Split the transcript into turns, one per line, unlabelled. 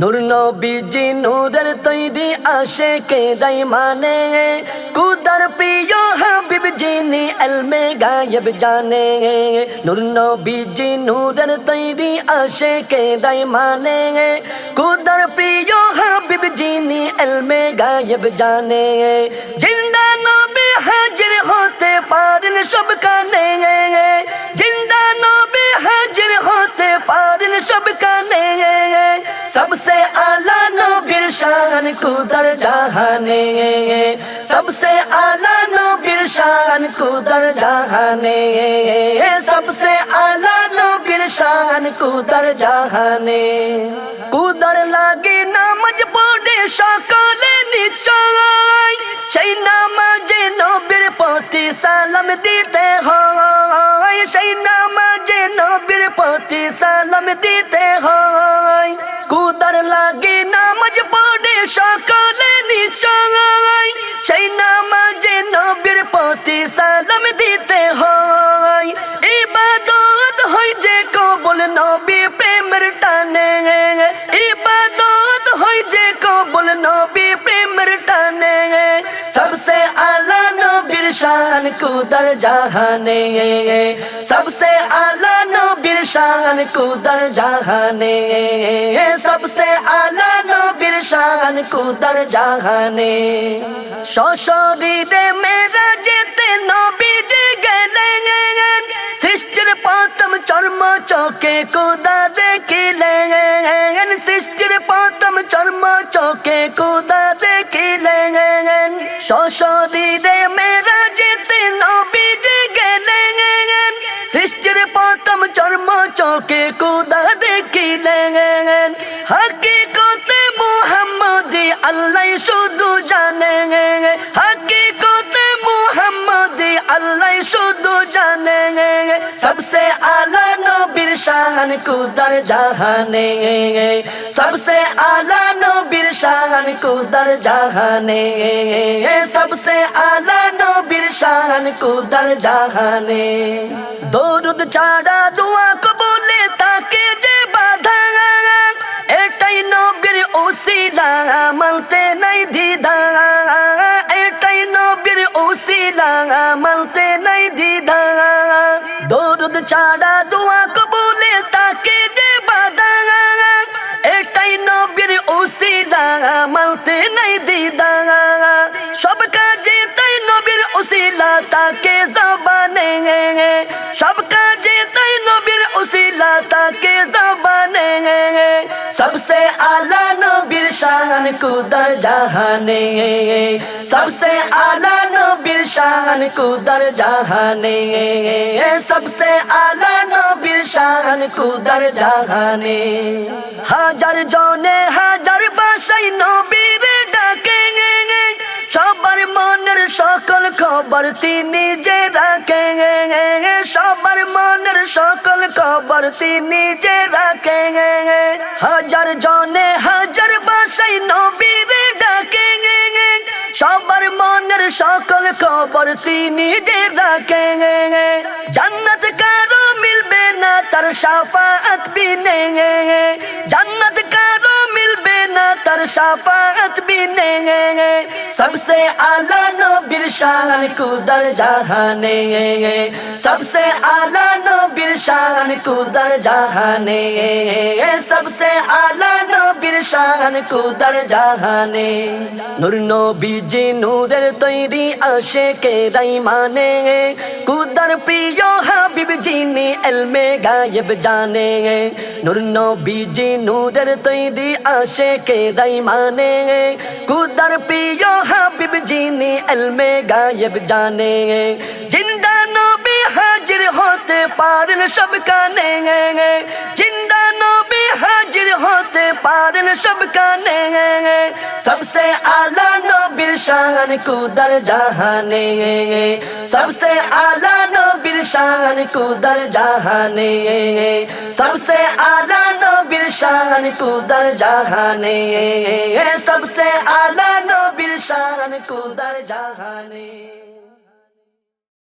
নূর নবীজি নূরের তৈরি আসে কে রাই মানে কুদার প্রিয় হাবিব যিনি এলমে গায়েব জানে। নূর নবীজি নূরের তৈরি আসে কে রাই মানে কুদার প্রিয় হাবিব যিনি এলমে গায়েব জানে। জিন্দা নবী হাজির হতে পারেন সব কানে। জিন্দা নবী হাজির হতে পারেন शान कुदर जहाने सबसे आला नबीर शान कुदर जहाने सबसे आला नबीर शान कुदर जहाने कुदर लागे কুদর জাহানে, সবসে আলা নবীর শান কুদর জাহানে, সবসে আলা নবীর শান কুদর জাহানে। সশরীরে মেরা যেতে নবীজি গেলেন, সৃষ্টির পাতম চর্ম চকে কুদা দেখিলেন, সৃষ্টির প্রথম চর্ম চকে কুদা দেখিলেন। সশরীরে মেরা চোখে কুদা দেখিলেন হকিকতে মুহাম্মদি আল্লাহ শুধু জানে আল্লাহ শুধু জানে सबसे आला नबीर शान कुदर जहाने सबसे आला नबीर शान कुदर जहाने सबसे आला नबीर शान कुदर जहाने দরুদ ছাড়া দোয়া কবুলে তাকে যে বাধা এটাই নবীর ওসিলা মানতে নাই দিদা এটাই নবীর ওসিলা মানতে নাই দিদা দরুদ ছাড়া দোয়া কবুলে তাকে যে বাদা এটাই নবীর উসিলা মালতে নাই দিদা সব কাজে তাই নবীর উসিলা, তাকে জবানে। সব কাজে তাই নবীর উসিলা, তাকে জবানে। সবসে আলা নবীর শান কুদা জাহানে। সবসে আলা शान कुदर जहाने सबसे आला नबीर शान कुदर जहाने হাজার জনে হাজার বাসাই নবীর ডাকে সবার মনের সকল খবর তিনি যে রাখে সবার মনের সকল খবর তিনি যে রাখে হাজার জনে হাজার शौकल को बरती नीचे रखेंगे। जन्नत का रो मिल बेना तर शाफात भी नेंगे जन्नत का रो मिल बेना तर शाफात भी नेंगे सबसे आला नो बिरशान को दर जहाने। सबसे आला नो बिरशान को दर जहाने। सबसे आला শান কুদার জাহানে। নূর নবীজি নূরের তৈরি আসে কেরাই মানে। কুদার প্রিয় হাবিব যিনি এলমে গায়েব জানে। নূর নবীজি নূরের তৈরি আসে কেরাই মানে। কুদার প্রিয় হাবিব যিনি এলমে গায়েব জানে। জিন্দা নবী হাজির হতে পারেন সব কানে। সব কানে সবসে আলা নবীর শান কুদার জাহানে সবসে আলা নবীর শান কুদার জাহানে সবসে আলা নবীর শান কুদার জাহানে সবসে আলা নবীর শান কুদার জাহানে